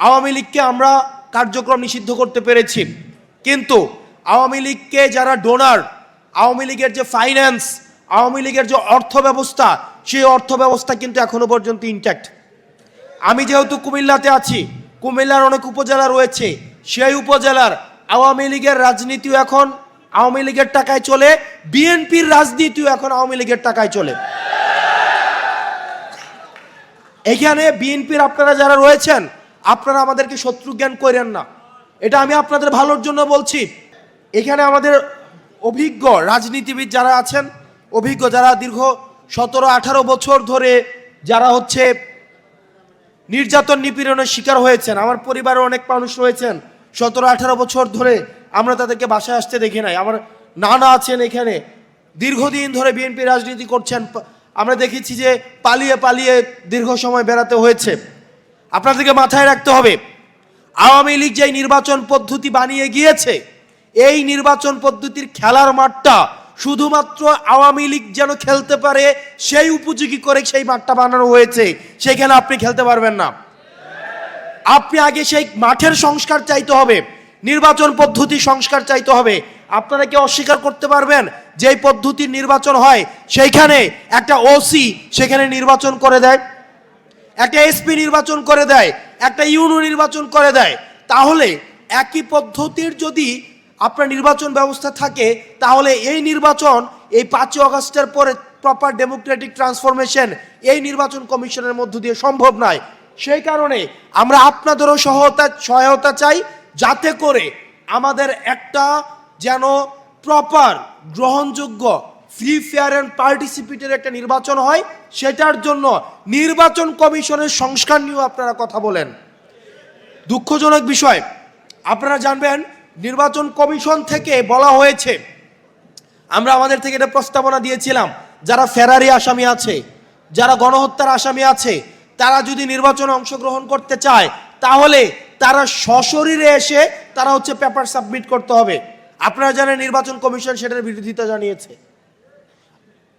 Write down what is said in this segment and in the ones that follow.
আওয়ামী লীগকে আমরা কার্যক্রম নিষিদ্ধ করতে পেরেছি। কিন্তু আওয়ামী লীগকে যারা ডোনার আওয়ামী লীগের যে ফাইন্যান্স আওয়ামী লীগের যে অর্থ ব্যবস্থা সেই অর্থ ব্যবস্থা কিন্তু এখনও পর্যন্ত ইনট্যাক্ট আমি যেহেতু কুমিল্লাতে আছি, কুমিল্লার অনেক উপজেলা রয়েছে, সেই উপজেলার আওয়ামী লীগের রাজনীতিও এখন আওয়ামী লীগের টাকায় চলে, বিএনপির রাজনীতিও এখন আওয়ামী লীগের টাকায় চলে। এখানে বিএনপির আপনারা যারা রয়েছেন আপনারা আমাদেরকে শত্রু জ্ঞান করেন না। এটা আমি আপনাদের ভালোর জন্য বলছি। এখানে আমাদের অভিজ্ঞ রাজনীতিবিদ যারা আছেন, অভিজ্ঞ যারা দীর্ঘ সতেরো, আঠারো বছর ধরে যারা হচ্ছে নির্যাতন নিপীড়নের শিকার হয়েছেন, আমার পরিবারে অনেক মানুষ রয়েছেন, সতেরো, আঠারো বছর ধরে আমরা তাদেরকে বাসায় আসতে দেখি নাই। আমার নানা আছেন এখানে, দীর্ঘদিন ধরে বিএনপি রাজনীতি করছেন, আমরা দেখেছি যে পালিয়ে পালিয়ে দীর্ঘ সময় বেড়াতে হয়েছে। আপনাদেরকে মাথায় রাখতে হবে, আওয়ামী লীগ যেই নির্বাচন পদ্ধতি বানিয়ে গিয়েছে, এই নির্বাচন পদ্ধতির খেলার মাঠটা শুধুমাত্র আওয়ামী লীগ যেন খেলতে পারে, সেই উপযোগী করে সেই মাঠটা বানানো হয়েছে, সেখানে আপনি খেলতে পারবেন না। আপনি আগে সেই মাঠের সংস্কার চাইতে হবে, নির্বাচন পদ্ধতি সংস্কার চাইতে হবে। আপনারা কি অস্বীকার করতে পারবেন? যেই পদ্ধতির নির্বাচন হয়, সেইখানে একটা ওসি সেখানে নির্বাচন করে দেয়। একটা এসপি নির্বাচন করে দেয়, একটা ইউনো নির্বাচন করে দেয়, তাহলে একই পদ্ধতির যদি আপনার নির্বাচন ব্যবস্থা থাকে, তাহলে এই নির্বাচন এই পাঁচই অগস্টের পরে প্রপার ডেমোক্রেটিক ট্রান্সফরমেশন এই নির্বাচন কমিশনের মধ্য দিয়ে সম্ভব নয়। সেই কারণে আমরা আপনাদেরও সহায়তা সহায়তা চাই, যাতে করে আমাদের একটা যেন প্রপার গ্রহণযোগ্য ফ্রি ফেয়ার অ্যান্ড পার্টিসিপেটের একটা নির্বাচন হয়, সেটার জন্য নির্বাচন কমিশনের সংস্কার নিয়েও আপনারা কথা বলেন। দুঃখজনক বিষয়, আপনারা জানবেন, নির্বাচন কমিশন থেকে বলা হয়েছে, আমরা আমাদের থেকে এটা প্রস্তাবনা দিয়েছিলাম, যারা ফেরারি আসামি আছে, যারা গণহত্যার আসামি আছে, তারা যদি নির্বাচনে অংশগ্রহণ করতে চায়, তাহলে তারা সশরীরে এসে তারা হচ্ছে পেপার সাবমিট করতে হবে। আপনারা জানেন নির্বাচন কমিশন সেটার বিরোধিতা জানিয়েছে।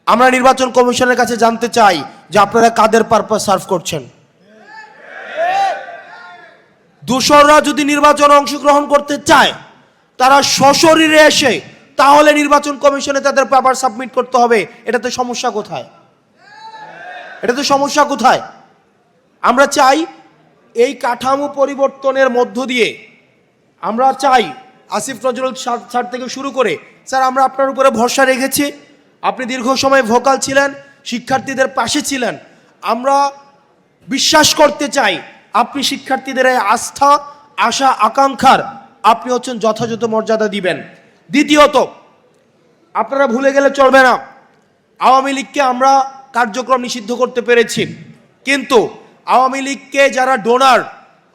আমরা নির্বাচন কমিশনের কাছে জানতে চাই যে আপনারা কাদের পারপাস সার্ভ করছেন। দূষররা যদি নির্বাচনে অংশগ্রহণ করতে চায়, তারা সশরীরে এসে তাহলে নির্বাচন কমিশনে তাদের পেপার সাবমিট করতে হবে। এটাতে সমস্যা কোথায়? এটাতে সমস্যা কোথায়? আমরা চাই এই কাঠামো পরিবর্তনের মধ্য দিয়ে আমরা চাই আসিফ নজরুল স্যার থেকে শুরু করে। স্যার, আমরা আপনার উপরে ভরসা রেখেছি। আপনি দীর্ঘ সময় ভোকাল ছিলেন, শিক্ষার্থীদের পাশে ছিলেন। আমরা বিশ্বাস করতে চাই, আপনি শিক্ষার্থীদের এই আস্থা, আশা, আকাঙ্ক্ষার আপনি হচ্ছেন যথাযথ মর্যাদা দিবেন। দ্বিতীয়ত, আপনারা ভুলে গেলে চলবে না। আওয়ামী লীগকে আমরা কার্যক্রম নিষিদ্ধ করতে পেরেছি। কিন্তু আওয়ামী লীগকে যারা ডোনার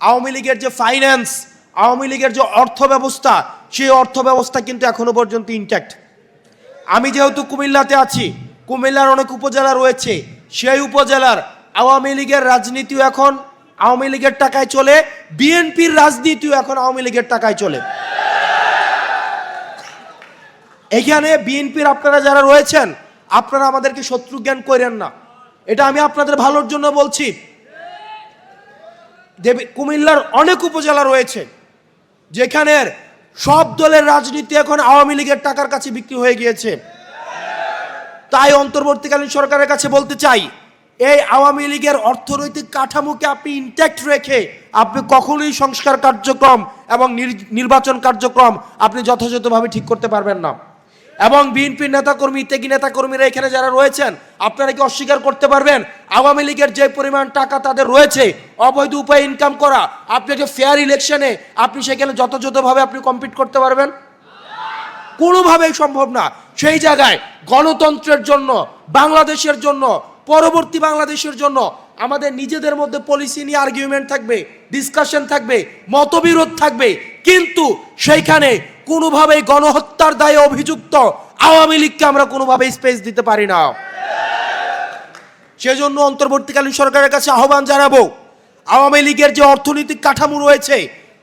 আওয়ামী লীগের যে ফাইন্যান্স আওয়ামী লীগের যে অর্থ ব্যবস্থা সেই অর্থ ব্যবস্থা কিন্তু এখনও পর্যন্ত ইনট্যাক্ট আমি যেহেতু কুমিল্লাতে আছি, কুমিল্লার অনেক উপজেলা রয়েছে। সেই উপজেলার আওয়ামী লীগের রাজনীতিও এখন আওয়ামী লীগের টাকায় চলে, বিএনপির রাজনীতিও এখন আওয়ামী লীগের টাকায় চলে। এখানে বিএনপির আপনারা যারা রয়েছেন, আপনারা আমাদেরকে শত্রু জ্ঞান করেন না। এটা আমি আপনাদের ভালোর জন্য বলছি। কুমিল্লার অনেক উপজেলা রয়েছে, যেখানের সব দলের রাজনীতি এখন আওয়ামী লীগের টাকার কাছে বিক্রি হয়ে গিয়েছে। তাই অন্তর্বর্তীকালীন সরকারের কাছে বলতে চাই, এই আওয়ামী লীগের অর্থনৈতিক কাঠামোকে আপনি ইনট্যাক্ট রেখে আপনি কখনোই সংস্কার কার্যক্রম এবং নির- নির্বাচন কার্যক্রম আপনি যথাযথভাবে ঠিক করতে পারবেন না। এবং বিএনপির নেতাকর্মী, ত্যাগী নেতাকর্মীরা এখানে যারা রয়েছেন, আপনারা কি অস্বীকার করতে পারবেন? আওয়ামী লীগের যে পরিমাণ টাকা তাদের রয়েছে, অবৈধ উপায়ে ইনকাম করা, আপনি যে ফেয়ার ইলেকশনে আপনি সেখানে যথাযথভাবে আপনি কম্পিট করতে পারবেন? কোনোভাবেই সম্ভব না। সেই জায়গায় গণতন্ত্রের জন্য, বাংলাদেশের জন্য, পরবর্তী বাংলাদেশের জন্য আমাদের নিজেদের মধ্যে পলিসি নিয়ে আর্গুমেন্ট থাকবে ডিসকাশন থাকবে, মতবিরোধ থাকবে। কিন্তু সেইখানে কোনোভাবেই গণহত্যার দায়ে অভিযুক্ত আওয়ামী লীগকে আমরা কোনোভাবেই স্পেস দিতে পারি না। সেজন্য অন্তর্বর্তীকালীন সরকারের কাছে আহ্বান জানাব, আওয়ামী লীগের যে অর্থনৈতিক কাঠামো রয়েছে,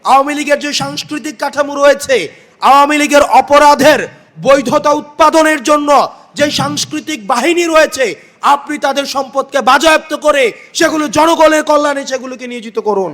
আওয়ামী লীগের যে সাংস্কৃতিক কাঠামো রয়েছে, আওয়ামী লীগের অপরাধের বৈধতা উৎপাদনের জন্য যে সাংস্কৃতিক বাহিনী রয়েছে, আপনি তাদের সম্পদকে বাজেয়াপ্ত করে সেগুলো জনগণের কল্যাণে সেগুলোকে নিয়োজিত করুন।